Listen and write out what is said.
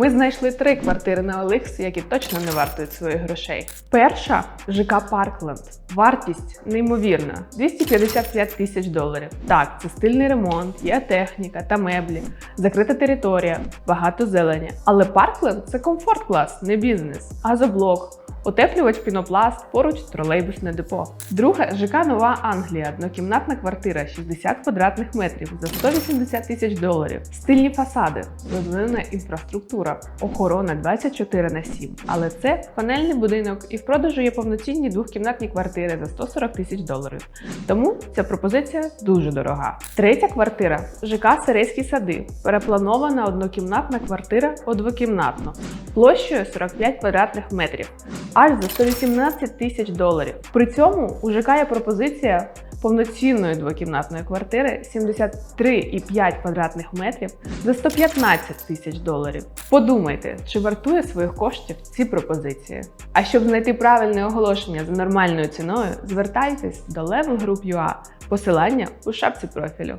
Ми знайшли три квартири на OLX, які точно не вартують своїх грошей. Перша ЖК Паркленд. Вартість неймовірна 255 тисяч доларів. Так, це стильний ремонт, є техніка та меблі, закрита територія, багато зелені. Але Паркленд це комфорт клас, не бізнес. Газоблок. Утеплювач пінопласт, поруч тролейбусне депо. Друге ЖК Нова Англія, однокімнатна квартира 60 квадратних метрів за 180 тисяч доларів. Стильні фасади, розвинена інфраструктура, охорона 24 на 7. Але це панельний будинок і в продажу є повноцінні двохкімнатні квартири за 140 тисяч доларів. Тому ця пропозиція дуже дорога. Третя квартира ЖК Сирейські сади. Перепланована однокімнатна квартира у двокімнатну площею 45 квадратних метрів, аж за 118 тисяч доларів. При цьому у ЖК є пропозиція повноцінної двокімнатної квартири 73,5 квадратних метрів за 115 тисяч доларів. Подумайте, чи вартує своїх коштів ці пропозиції. А щоб знайти правильне оголошення за нормальною ціною, звертайтесь до Level Group UA. Посилання у шапці профілю.